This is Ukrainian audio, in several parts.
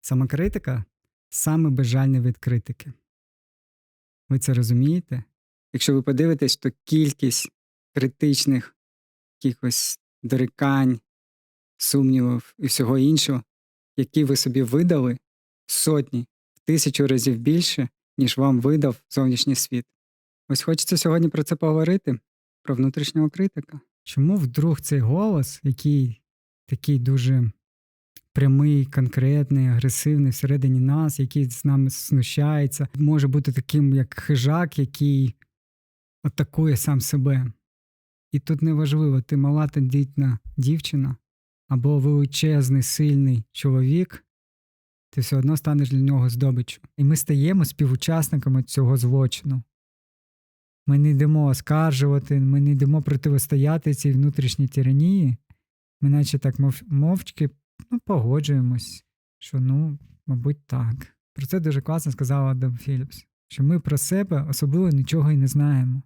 Самокритика саме безжальний від критики. Ви це розумієте? Якщо ви подивитесь, то кількість критичних якихось дорікань, сумнівів і всього іншого, які ви собі видали, сотні, в тисячу разів більше, ніж вам видав зовнішній світ. Ось хочеться сьогодні про це поговорити, про внутрішнього критика. Чому вдруг цей голос, який такий дуже прямий, конкретний, агресивний всередині нас, який з нами знущається, може бути таким, як хижак, який атакує сам себе. І тут неважливо, ти мала тендітна дівчина або величезний, сильний чоловік, ти все одно станеш для нього здобиччю. І ми стаємо співучасниками цього злочину. Ми не йдемо оскаржувати, ми не йдемо протистояти цій внутрішній тиранії. Ми наче так мов, мовчки ну, погоджуємось, що ну, мабуть, так. Про це дуже класно сказала Адам Філіпс, що ми про себе особливо нічого і не знаємо,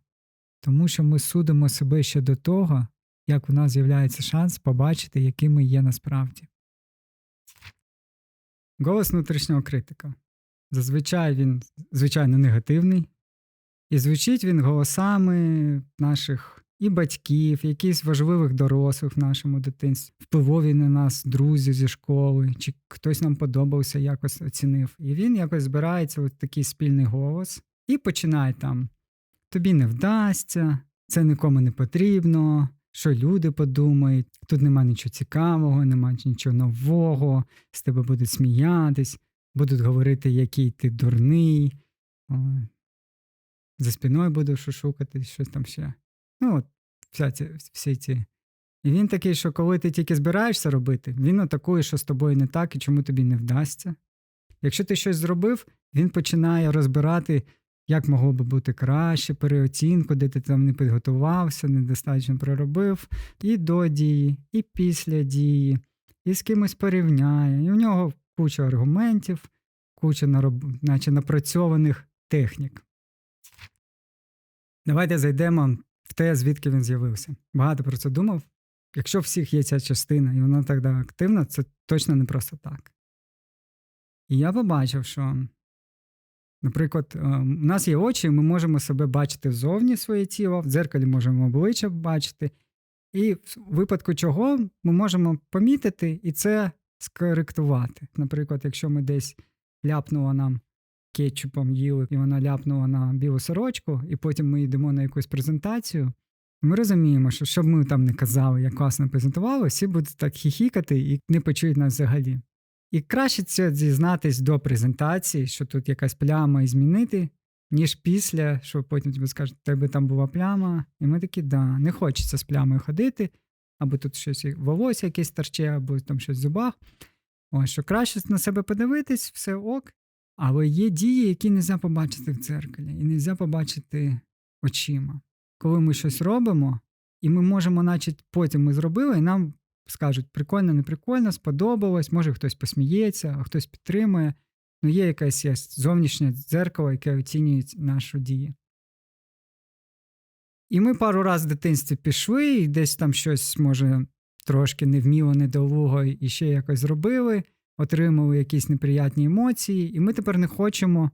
тому що ми судимо себе ще до того, як у нас з'являється шанс побачити, яким ми є насправді. Голос внутрішнього критика. Зазвичай він, звичайно, негативний, і звучить він голосами наших і батьків, якихось важливих дорослих в нашому дитинстві, впливові на нас друзі зі школи, чи хтось нам подобався, якось оцінив. І він якось збирається в такий спільний голос і починає там: тобі не вдасться, це нікому не потрібно, що люди подумають, тут нема нічого цікавого, нема нічого нового, з тебе будуть сміятись, будуть говорити, який ти дурний. За спиною буду шукати, щось там ще. Ну, от, вся ці, всі ці. І він такий, що коли ти тільки збираєшся робити, він атакує, що з тобою не так і чому тобі не вдасться. Якщо ти щось зробив, він починає розбирати, як могло би бути краще, переоцінку, де ти там не підготувався, недостатньо проробив, і до дії, і після дії, і з кимось порівняє. І в нього куча аргументів, куча нароб... наче напрацьованих технік. Давайте зайдемо те, звідки він з'явився. Багато про це думав. Якщо всіх є ця частина, і вона так активна, це точно не просто так. І я побачив, що, наприклад, е, у нас є очі, ми можемо себе бачити ззовні своє тіло, в дзеркалі можемо обличчя бачити. І в випадку чого ми можемо помітити і це скоректувати. Наприклад, якщо ми десь ляпнуло нам кетчупом їли, і вона ляпнула на білу сорочку, і потім ми йдемо на якусь презентацію. Ми розуміємо, що щоб ми там не казали, як класно презентували, всі будуть так хіхікати і не почують нас взагалі. І краще це дізнатись до презентації, що тут якась пляма і змінити, ніж після, що потім тобі скажуть, тебе там була пляма, і ми такі, да, не хочеться з плямою ходити, або тут щось волосся якесь торче, або там щось в зубах. Ось, що краще на себе подивитись, все ок, але є дії, які не можна побачити в дзеркалі, і не можна побачити очима. Коли ми щось робимо, і ми можемо, наче потім ми зробили, і нам скажуть, прикольно, не прикольно, сподобалось, може хтось посміється, а хтось підтримує. Ну, є якесь є зовнішнє дзеркало, яке оцінює нашу дію. І ми пару разів в дитинстві пішли, і десь там щось, може, трошки невміло, недолуго і ще якось зробили отримали якісь неприятні емоції, і ми тепер не хочемо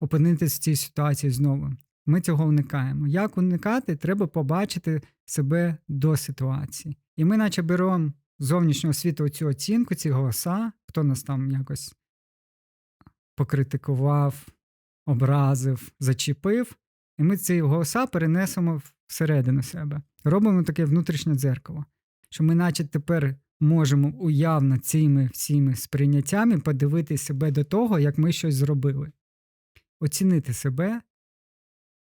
опинитися в цій ситуації знову. Ми цього уникаємо. Як уникати, треба побачити себе до ситуації. І ми, наче беремо зовнішнього світу цю оцінку, ці голоса, хто нас там якось покритикував, образив, зачепив, і ми ці голоса перенесемо всередину себе. Робимо таке внутрішнє дзеркало, що ми, наче тепер можемо уявно цими всіми сприйняттями подивити себе до того, як ми щось зробили, оцінити себе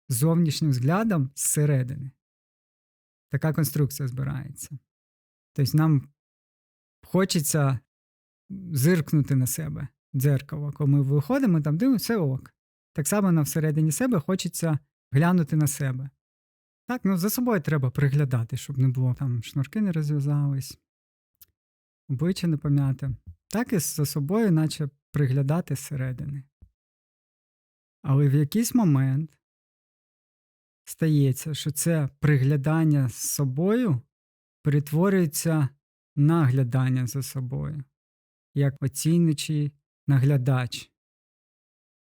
зовнішнім взглядом зсередини. Така конструкція збирається. Тобто нам хочеться зиркнути на себе дзеркало, коли ми виходимо, там дивимося, ок. Так само на всередині себе хочеться глянути на себе. Так, ну за собою треба приглядати, щоб не було там шнурки не розв'язались, обличчя не пом'яте, так і за собою, наче приглядати зсередини. Але в якийсь момент стається, що це приглядання з собою перетворюється на глядання за собою, як оцінюючи наглядач.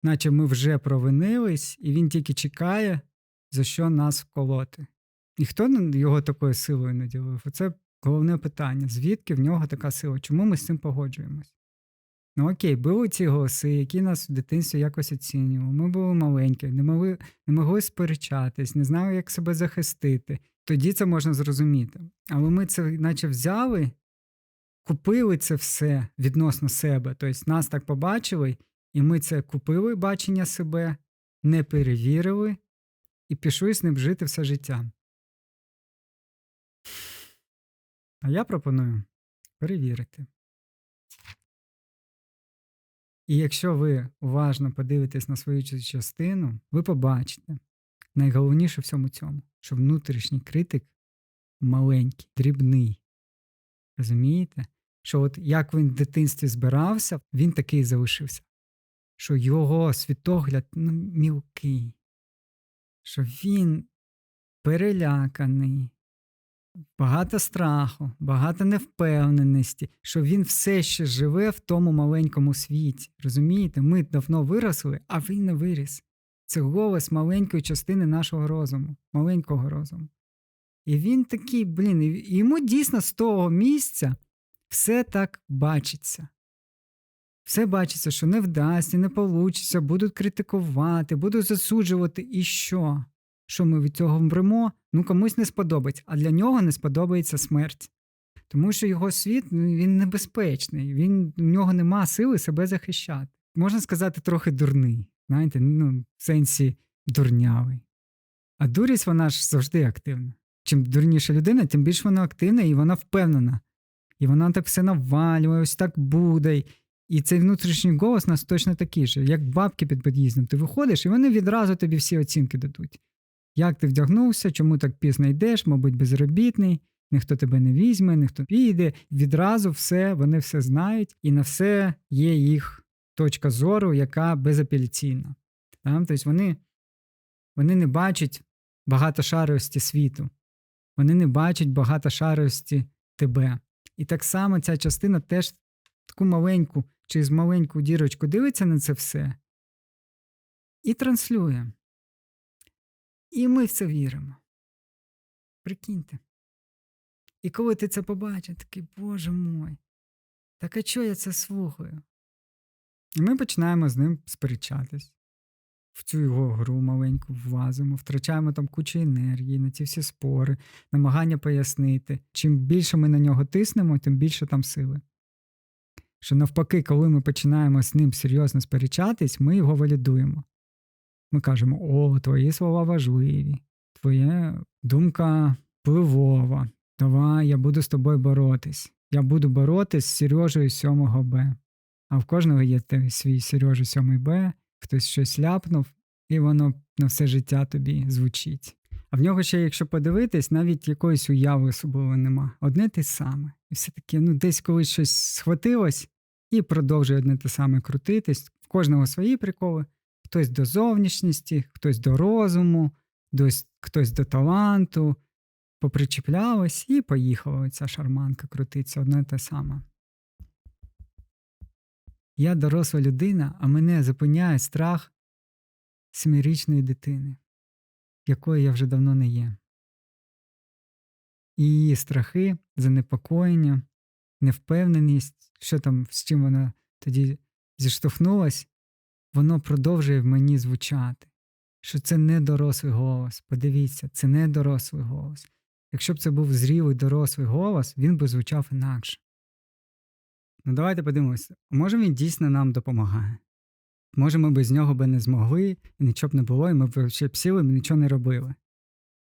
Наче ми вже провинились, і він тільки чекає, за що нас вколоти. Ніхто його такою силою не ділив. Головне питання. Звідки в нього така сила? Чому ми з цим погоджуємось? Ну окей, були ці голоси, які нас в дитинстві якось оцінювали. Ми були маленькі, не могли, не могли сперечатись, не знали, як себе захистити. Тоді це можна зрозуміти. Але ми це наче взяли, купили це все відносно себе. Тобто нас так побачили, і ми це купили бачення себе, не перевірили і пішли з ним жити все життя. А я пропоную перевірити. І якщо ви уважно подивитесь на свою частину, ви побачите найголовніше в всьому цьому, що внутрішній критик маленький, дрібний. Розумієте? Що от як він в дитинстві збирався, він такий залишився. Що його світогляд ну, мілкий, що він переляканий, багато страху, багато невпевненості, що він все ще живе в тому маленькому світі. Розумієте, ми давно виросли, а він не виріс. Це голос маленької частини нашого розуму, маленького розуму. І він такий, блін, йому дійсно з того місця все так бачиться. Все бачиться, що не вдасться, не вийде, будуть критикувати, будуть засуджувати. І що? Що ми від цього вмремо? Ну комусь не сподобається, а для нього не сподобається смерть. Тому що його світ ну, він небезпечний, він, у нього нема сили себе захищати. Можна сказати, трохи дурний, знаєте, ну, в сенсі дурнявий. А дурість вона ж завжди активна. Чим дурніша людина, тим більш вона активна і вона впевнена. І вона так все навалює, ось так буде. І цей внутрішній голос у нас точно такий же, як бабки під під'їздом. Ти виходиш, і вони відразу тобі всі оцінки дадуть. Як ти вдягнувся, чому так пізно йдеш, мабуть, безробітний, ніхто тебе не візьме, ніхто піде. Відразу все, вони все знають, і на все є їх точка зору, яка безапеляційна. Там, тобто вони, вони не бачать багатошаровості світу, вони не бачать багатошаровості тебе. І так само ця частина теж таку маленьку через маленьку дірочку дивиться на це все і транслює. І ми в це віримо. Прикиньте. І коли ти це побачиш, такий, Боже мой, так а чого я це слухаю? І ми починаємо з ним сперечатись. В цю його гру маленьку влазимо, втрачаємо там кучу енергії на ці всі спори, намагання пояснити. Чим більше ми на нього тиснемо, тим більше там сили. Що навпаки, коли ми починаємо з ним серйозно сперечатись, ми його валідуємо. Ми кажемо: о, твої слова важливі, твоя думка впливова. Давай, я буду з тобою боротись. Я буду боротись з Сережею 7 Б. А в кожного є свій Сережа 7 Б, хтось щось ляпнув, і воно на все життя тобі звучить. А в нього ще, якщо подивитись, навіть якоїсь уяви особливо нема. Одне те саме. І все таки, ну, десь колись щось схватилось і продовжує одне те саме крутитись. В кожного свої приколи. Хтось до зовнішності, хтось до розуму, хтось, до таланту. Попричіплялось і поїхала ця шарманка крутиться одне те саме. Я доросла людина, а мене зупиняє страх семирічної дитини, якою я вже давно не є. І її страхи, занепокоєння, невпевненість, що там, з чим вона тоді зіштовхнулась, воно продовжує в мені звучати. Що це не дорослий голос. Подивіться, це не дорослий голос. Якщо б це був зрілий дорослий голос, він би звучав інакше. Ну давайте подивимося, може він дійсно нам допомагає. Може, ми без нього би не змогли, і нічого б не було, і ми б ще б сіли і нічого не робили.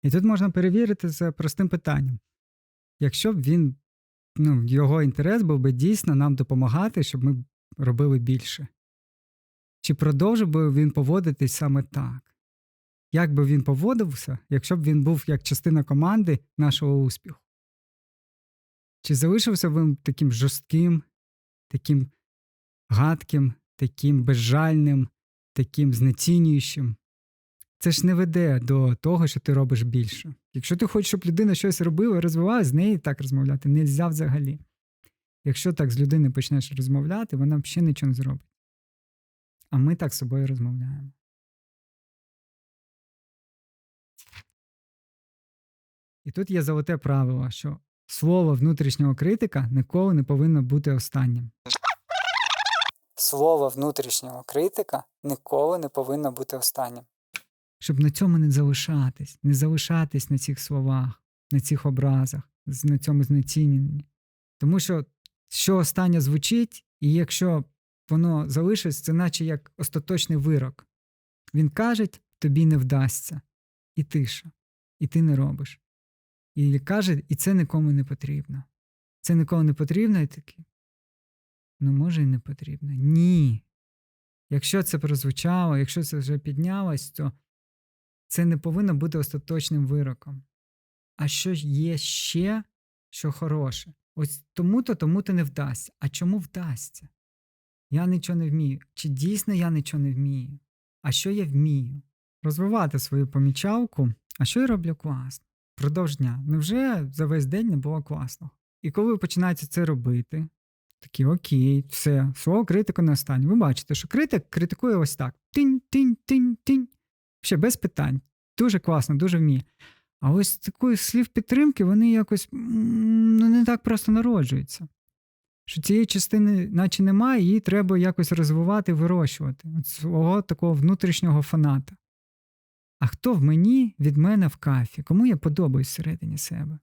І тут можна перевірити за простим питанням. Якщо б він, ну, його інтерес був би дійсно нам допомагати, щоб ми робили більше. Чи продовжив би він поводитись саме так? Як би він поводився, якщо б він був як частина команди нашого успіху? Чи залишився б він таким жорстким, таким гадким, таким безжальним, таким знецінюючим? Це ж не веде до того, що ти робиш більше. Якщо ти хочеш, щоб людина щось робила, розвивалася, з нею так розмовляти не можна взагалі. якщо так з людиною почнеш розмовляти, вона взагалі нічого не зробить. А ми так з собою розмовляємо. І тут є золоте правило, що слово внутрішнього критика ніколи не повинно бути останнім. Слово внутрішнього критика ніколи не повинно бути останнім. Щоб на цьому не залишатись, не залишатись на цих словах, на цих образах, на цьому знеціненні. Тому що що останнє звучить, і якщо воно залишиться, це наче як остаточний вирок. Він каже, тобі не вдасться, і тиша, і ти не робиш. І каже, і це нікому не потрібно. Це нікому не потрібно, і такий. Ну, може, і не потрібно. Ні. Якщо це прозвучало, якщо це вже піднялось, то це не повинно бути остаточним вироком. А що є ще, що хороше? Ось тому-то, тому-то не вдасться. А чому вдасться? Я нічого не вмію. Чи дійсно я нічого не вмію? А що я вмію? Розвивати свою помічалку, а що я роблю класно? Продовж дня. Невже за весь день не було класно? І коли ви починаєте це робити, такі окей, все, слово критику не останнє. Ви бачите, що критик критикує ось так: тинь, тинь, тинь, тинь. Ще без питань. Дуже класно, дуже вміє. А ось такої слів підтримки вони якось ну, не так просто народжуються. Що цієї частини, наче немає, її треба якось розвивати, вирощувати. От свого такого внутрішнього фаната. А хто в мені від мене в кафі? Кому я подобаюсь всередині себе?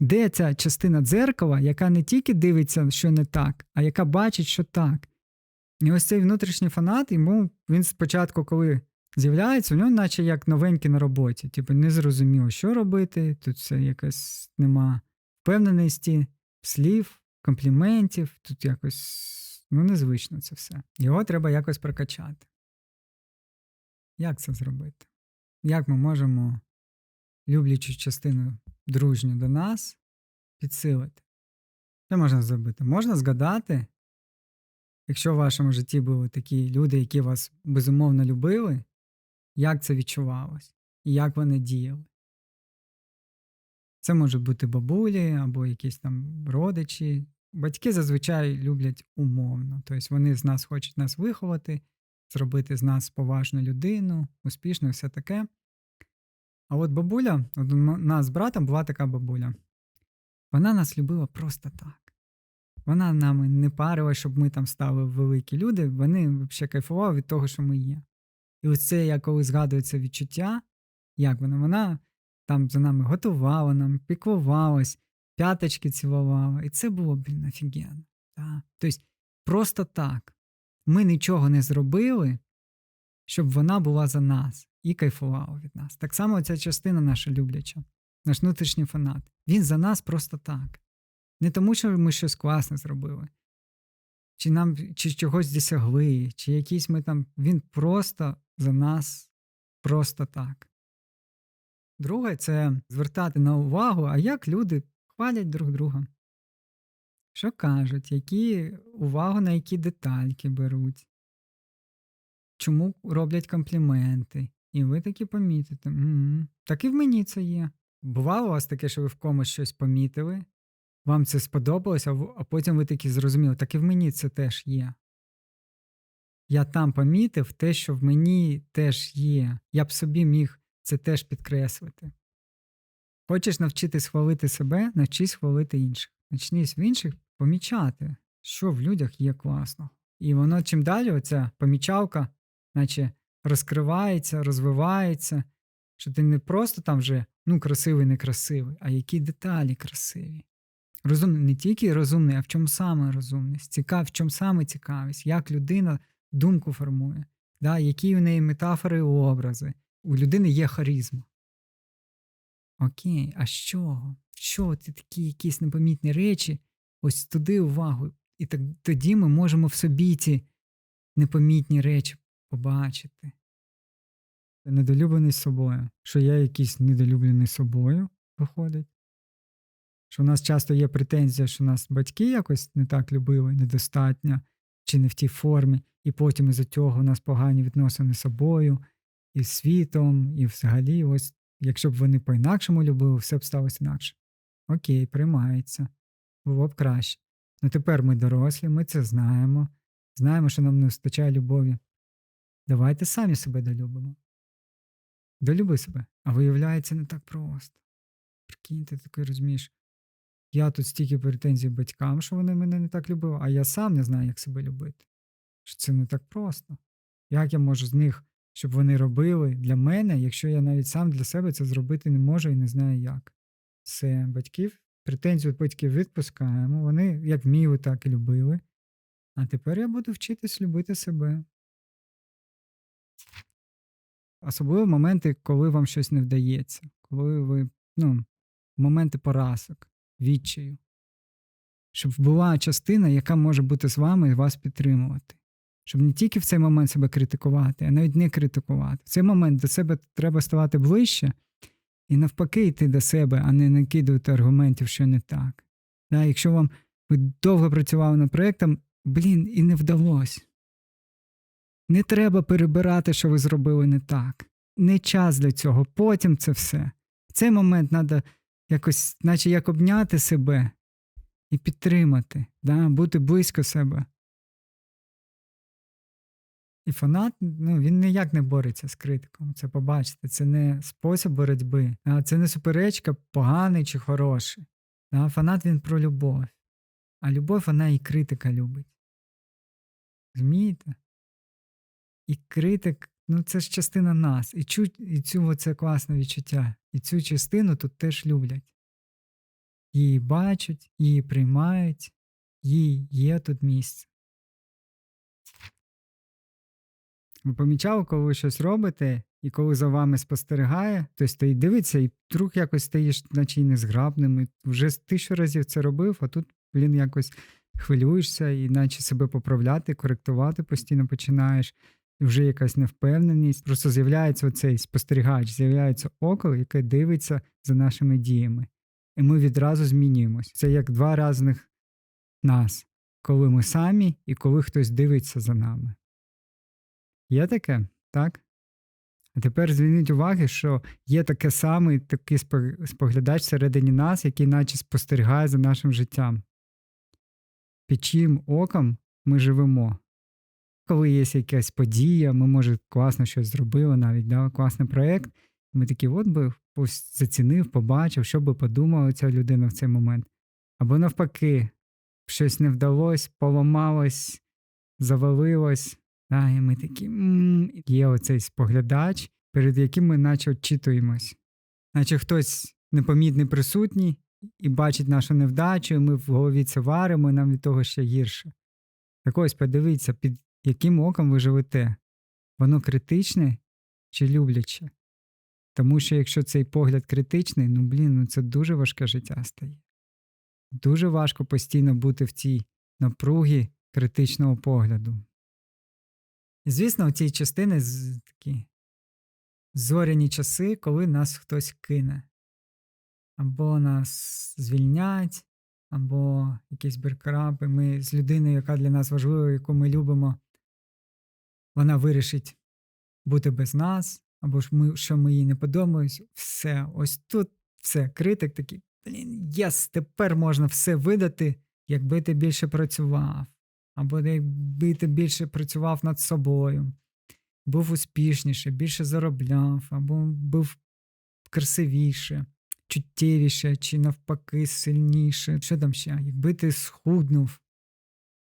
Де ця частина дзеркала, яка не тільки дивиться, що не так, а яка бачить, що так. І ось цей внутрішній фанат, йому він спочатку, коли з'являється, у нього наче як новенький на роботі. Типу, не зрозуміло, що робити, тут все якось нема впевненості, слів, компліментів, тут якось ну, незвично це все. Його треба якось прокачати. Як це зробити? Як ми можемо люблячу частину дружню до нас підсилити? Що можна зробити? Можна згадати, якщо в вашому житті були такі люди, які вас безумовно любили, як це відчувалось і як вони діяли. Це можуть бути бабулі або якісь там родичі. Батьки зазвичай люблять умовно, тобто вони з нас хочуть нас виховати, зробити з нас поважну людину, успішну, все таке. А от бабуля, от у нас з братом була така бабуля. Вона нас любила просто так. Вона нами не парила, щоб ми там стали великі люди, вони взагалі кайфували від того, що ми є. І ось це, я коли згадую це відчуття, як вона, вона там за нами готувала нам, піклувалась, п'яточки цілувала. І це було, блін, офігенно. Да? Тобто, просто так. Ми нічого не зробили, щоб вона була за нас і кайфувала від нас. Так само ця частина наша любляча, наш внутрішній фанат. Він за нас просто так. Не тому, що ми щось класне зробили, чи нам чи чогось досягли, чи якісь ми там. Він просто за нас просто так. Друге, це звертати на увагу, а як люди хвалять друг друга. Що кажуть, які увагу на які детальки беруть, чому роблять компліменти. І ви такі помітите. «М, Так і в мені це є. Бувало у вас таке, що ви в комусь щось помітили, вам це сподобалося, а потім ви такі зрозуміли, так і в мені це теж є. Я там помітив те, що в мені теж є. Я б собі міг це теж підкреслити. Хочеш навчитись хвалити себе, навчись хвалити інших. Начнись в інших помічати, що в людях є класно. І воно чим далі, оця помічалка, наче розкривається, розвивається, що ти не просто там вже ну, красивий, некрасивий, а які деталі красиві. Розумний не тільки розумний, а в чому саме розумність, цікав, в чому саме цікавість, як людина думку формує, да, які у неї метафори і образи. У людини є харизма. Окей, а з чого? Що ти такі якісь непомітні речі? Ось туди увагу. І так, тоді ми можемо в собі ці непомітні речі побачити. Недолюблений собою. Що я якийсь недолюблений собою, виходить. Що у нас часто є претензія, що нас батьки якось не так любили, недостатньо, чи не в тій формі, і потім із-за цього у нас погані відносини з собою, і світом, і взагалі, ось, якщо б вони по-інакшому любили, все б сталося інакше. Окей, приймається. Було б краще. Ну тепер ми дорослі, ми це знаємо. Знаємо, що нам не вистачає любові. Давайте самі себе долюбимо. Долюби себе. А виявляється, не так просто. Прикинь, ти такий розумієш. Я тут стільки претензій батькам, що вони мене не так любили, а я сам не знаю, як себе любити. Що це не так просто. Як я можу з них, щоб вони робили для мене, якщо я навіть сам для себе це зробити не можу і не знаю як. Все, батьків, претензію батьків відпускаємо. Вони як вміли, так і любили. А тепер я буду вчитись любити себе. Особливо моменти, коли вам щось не вдається, коли ви, ну, моменти поразок, відчаю. Щоб була частина, яка може бути з вами і вас підтримувати. Щоб не тільки в цей момент себе критикувати, а навіть не критикувати. В цей момент до себе треба ставати ближче і навпаки йти до себе, а не накидувати аргументів, що не так. Да, якщо вам ви довго працювали над проєктом, блін, і не вдалося. Не треба перебирати, що ви зробили не так. Не час для цього, потім це все. В цей момент треба якось, наче як обняти себе і підтримати, да? бути близько себе. І фанат, ну, він ніяк не бореться з критиком. Це побачите, це не спосіб боротьби, це не суперечка, поганий чи хороший. Фанат він про любов. А любов вона і критика любить. Розумієте? І критик, ну це ж частина нас. І, чу, і цю це класне відчуття. І цю частину тут теж люблять. Її бачать, її приймають, їй є тут місце. Ви помічали, коли ви щось робите, і коли за вами спостерігає, хтось стоїть дивиться, і вдруг якось стаєш, наче й незграбним. І вже тисячу разів це робив, а тут, блін, якось хвилюєшся, і наче себе поправляти, коректувати постійно починаєш, і вже якась невпевненість. Просто з'являється оцей спостерігач, з'являється око, яке дивиться за нашими діями. І ми відразу змінюємось. Це як два різних нас, коли ми самі і коли хтось дивиться за нами. Є таке, так? А тепер зверніть уваги, що є таке саме такий споглядач всередині нас, який наче спостерігає за нашим життям. Під чиїм оком ми живемо. Коли є якась подія, ми, може, класно щось зробили, навіть да, класний проєкт. Ми такі, от би зацінив, побачив, що би подумала ця людина в цей момент. Або навпаки, щось не вдалося, поламалось, завалилось. Да, і ми такі м є оцей споглядач, перед яким ми наче очитуємось. Наче хтось непомітний присутній і бачить нашу невдачу, і ми в голові це варимо, і нам від того ще гірше. Так ось подивіться, під яким оком ви живете. Воно критичне чи любляче? Тому що якщо цей погляд критичний, ну блін, ну це дуже важке життя стає. Дуже важко постійно бути в цій напругі критичного погляду. Звісно, у цій частини такі зоряні часи, коли нас хтось кине. Або нас звільнять, або якісь беркрапи. Ми з людиною, яка для нас важлива, яку ми любимо, вона вирішить бути без нас, або ж ми, що ми їй не подобаємось. Все, ось тут все. Критик такий, блін, єс, тепер можна все видати, якби ти більше працював або якби ти більше працював над собою, був успішніше, більше заробляв, або був красивіше, чуттєвіше, чи навпаки сильніше. Що там ще? Якби ти схуднув,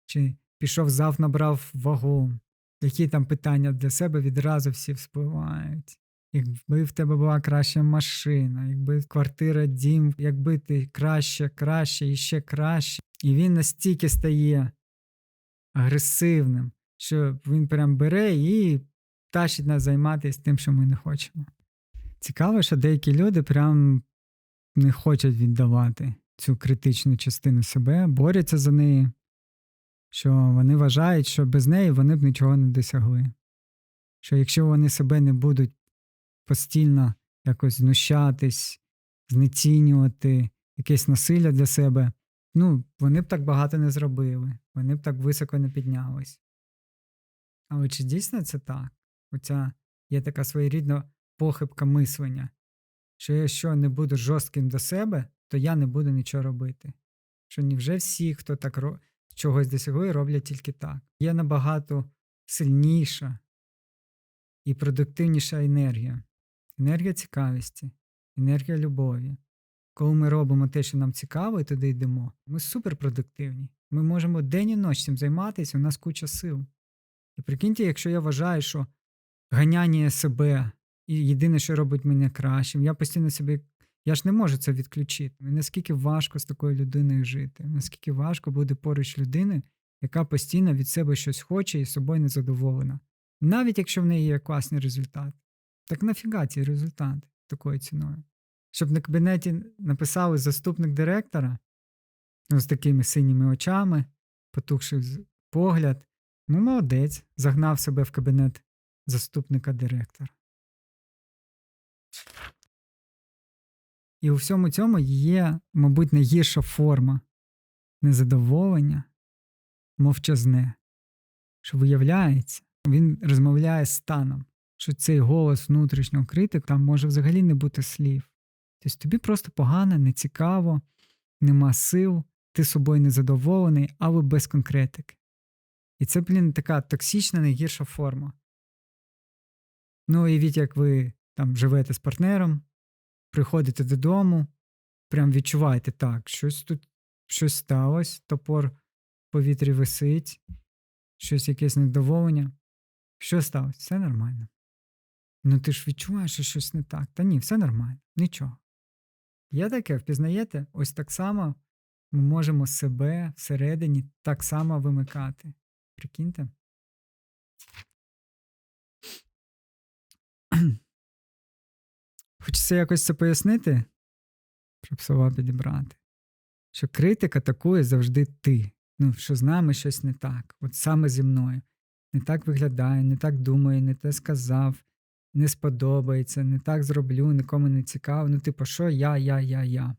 чи пішов зав, набрав вагу, які там питання для себе відразу всі вспливають. Якби в тебе була краща машина, якби квартира, дім, якби ти краще, краще і ще краще. І він настільки стає агресивним, що він прям бере і тащить нас займатися тим, що ми не хочемо. Цікаво, що деякі люди прям не хочуть віддавати цю критичну частину себе, борються за неї, що вони вважають, що без неї вони б нічого не досягли. Що якщо вони себе не будуть постійно якось знущатись, знецінювати, якесь насилля для себе, ну, вони б так багато не зробили, вони б так високо не піднялись. Але чи дійсно це так? Оця є така своєрідна похибка мислення, що якщо не буду жорстким до себе, то я не буду нічого робити. що не вже всі, хто так ро- чогось досягли, роблять тільки так. Є набагато сильніша і продуктивніша енергія. Енергія цікавості, енергія любові. Коли ми робимо те, що нам цікаво, і туди йдемо, ми суперпродуктивні. Ми можемо день і ніч цим займатися, у нас куча сил. І прикиньте, якщо я вважаю, що ганяння себе і єдине, що робить мене кращим, я постійно себе. Я ж не можу це відключити. Наскільки важко з такою людиною жити, наскільки важко буде поруч людини, яка постійно від себе щось хоче і собою не задоволена. Навіть якщо в неї є класний результат. Так нафіга ці результати такою ціною? Щоб на кабінеті написали заступник директора ну, з такими синіми очами, потухши погляд. Ну, молодець, загнав себе в кабінет заступника директора. І у всьому цьому є, мабуть, найгірша форма незадоволення, мовчазне, що виявляється, він розмовляє з станом, що цей голос внутрішнього критика там може взагалі не бути слів. Тобто тобі просто погано, нецікаво, нема сил, ти собою незадоволений, але без конкретики. І це, блін, така токсична найгірша форма. Ну, уявіть, як ви там живете з партнером, приходите додому, прям відчуваєте так, щось тут щось сталося, топор в повітрі висить, щось якесь недоволення. Що сталося? Все нормально. Ну ти ж відчуваєш, що щось не так. Та ні, все нормально, нічого. Є таке, впізнаєте? Ось так само ми можемо себе всередині так само вимикати. Прикиньте? Хочеться якось це пояснити, щоб слова підібрати. Що критика такою завжди ти. Ну, що з нами щось не так. От саме зі мною. Не так виглядаю, не так думаю, не те сказав, не сподобається, не так зроблю, нікому не цікаво. Ну, типу, що я, я, я, я.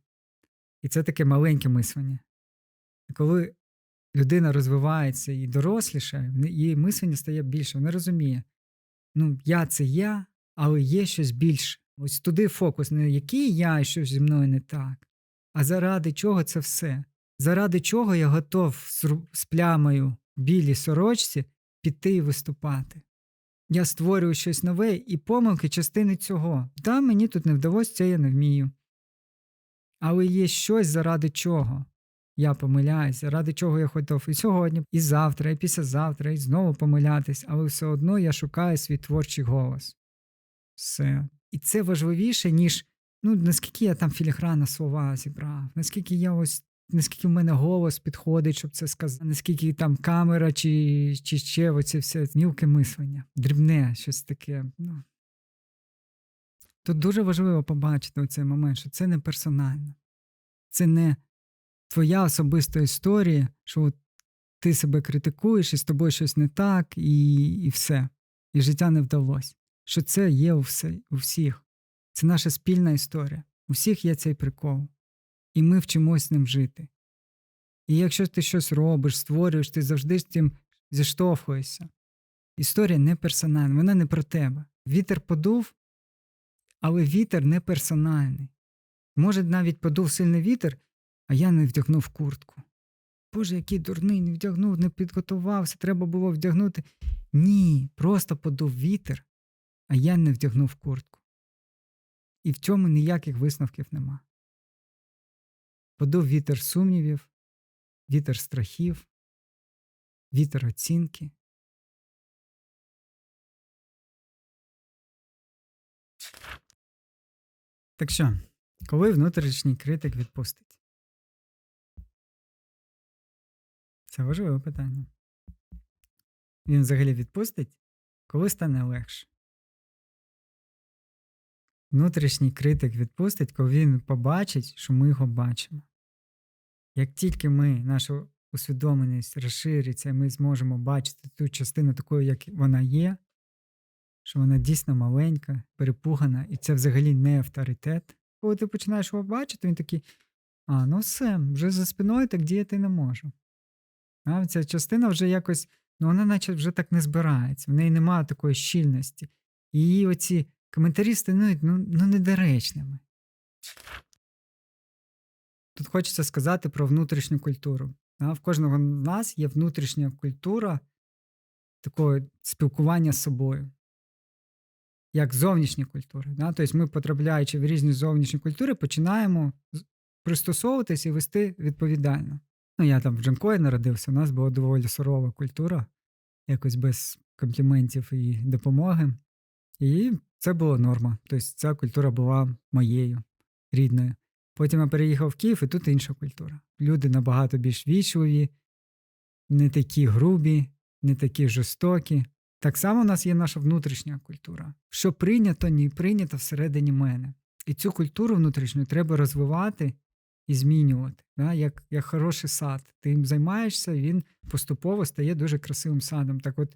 І це таке маленьке мислення. Коли людина розвивається і доросліша, її мислення стає більше, вона розуміє, ну, я це я, але є щось більше. Ось туди фокус, не який я і що зі мною не так, а заради чого це все. Заради чого я готов з, плямою білій сорочці піти і виступати. Я створюю щось нове і помилки частини цього. Да, мені тут не вдалося, це я не вмію. Але є щось, заради чого я помиляюсь, заради чого я готов і сьогодні, і завтра, і післязавтра, і знову помилятись, але все одно я шукаю свій творчий голос. Все. І це важливіше, ніж ну, наскільки я там філігранно слова зібрав, наскільки я ось. Наскільки в мене голос підходить, щоб це сказати, наскільки там камера чи, чи ще оце все мілке мислення, дрібне, щось таке. Ну. Тут дуже важливо побачити цей момент, що це не персонально. Це не твоя особиста історія, що от ти себе критикуєш, і з тобою щось не так, і, і все. І життя не вдалося. Що це є у, все, у всіх. Це наша спільна історія. У всіх є цей прикол. І ми вчимось з ним жити. І якщо ти щось робиш, створюєш, ти завжди з цим зіштовхуєшся. Історія не персональна, вона не про тебе. Вітер подув, але вітер не персональний. Може, навіть подув сильний вітер, а я не вдягнув куртку. Боже, який дурний, не вдягнув, не підготувався, треба було вдягнути. Ні, просто подув вітер, а я не вдягнув куртку. І в цьому ніяких висновків нема. Подув вітер сумнівів, вітер страхів, вітер оцінки. Так що, коли внутрішній критик відпустить? Це важливе питання. Він взагалі відпустить, коли стане легше. Внутрішній критик відпустить, коли він побачить, що ми його бачимо. Як тільки ми, наша усвідомленість розшириться, і ми зможемо бачити ту частину такою, як вона є, що вона дійсно маленька, перепугана, і це взагалі не авторитет. Коли ти починаєш його бачити, він такий: а, ну все, вже за спиною так діяти не можу. А ця частина вже якось, ну вона наче вже так не збирається, в неї немає такої щільності. І її оці коментарі стануть ну, ну, недоречними. Тут хочеться сказати про внутрішню культуру. В кожного з нас є внутрішня культура такого спілкування з собою, як зовнішні культури. Тобто ми, потрапляючи в різні зовнішні культури, починаємо пристосовуватись і вести відповідально. Ну, я там в Джанкої народився, у нас була доволі сурова культура, якось без компліментів і допомоги. І це була норма. Тобто ця культура була моєю, рідною. Потім я переїхав в Київ, і тут інша культура. Люди набагато більш вічливі, не такі грубі, не такі жорстокі. Так само у нас є наша внутрішня культура. Що прийнято, не прийнято всередині мене. І цю культуру внутрішню треба розвивати і змінювати. Да? Як, як хороший сад. Ти їм займаєшся, і він поступово стає дуже красивим садом. Так от,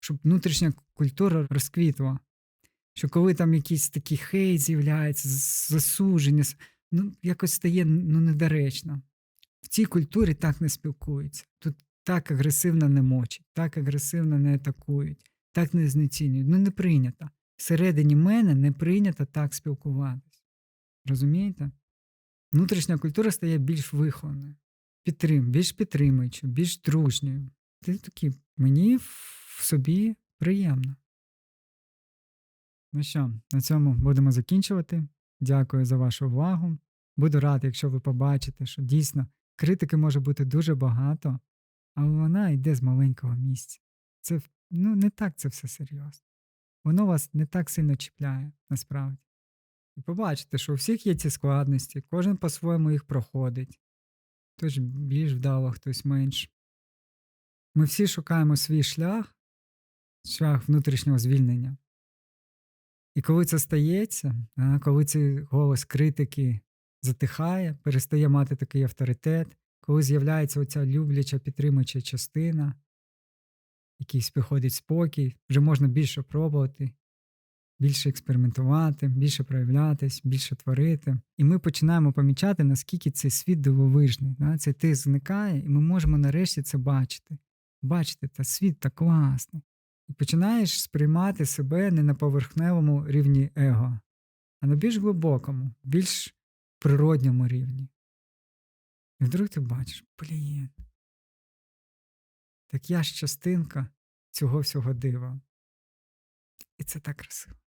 щоб внутрішня культура розквітла. Що коли там якийсь такий хейт з'являється, засудження, ну, якось стає ну, недоречно. В цій культурі так не спілкуються. Тут так агресивно не мочать, так агресивно не атакують, так не знецінюють. Ну, не прийнято. Всередині мене не прийнято так спілкуватись. Розумієте? Внутрішня культура стає більш вихованою, підтрим, більш підтримуючою, більш дружньою. Ти такий, мені в собі приємно. Ну що, на цьому будемо закінчувати. Дякую за вашу увагу. Буду радий, якщо ви побачите, що дійсно критики може бути дуже багато, але вона йде з маленького місця. Це ну, не так це все серйозно. Воно вас не так сильно чіпляє, насправді. І побачите, що у всіх є ці складності, кожен по-своєму їх проходить. Хтось більш вдало, хтось менш. Ми всі шукаємо свій шлях, шлях внутрішнього звільнення. І коли це стається, коли цей голос критики затихає, перестає мати такий авторитет, коли з'являється оця любляча, підтримуюча частина, якийсь приходить спокій, вже можна більше пробувати, більше експериментувати, більше проявлятись, більше творити. І ми починаємо помічати, наскільки цей світ дивовижний. Да? Цей тиск зникає, і ми можемо нарешті це бачити. Бачити, та світ так класний. І починаєш сприймати себе не на поверхневому рівні его, а на більш глибокому, більш природньому рівні. І вдруг ти бачиш, блін. Так я ж частинка цього всього дива. І це так красиво.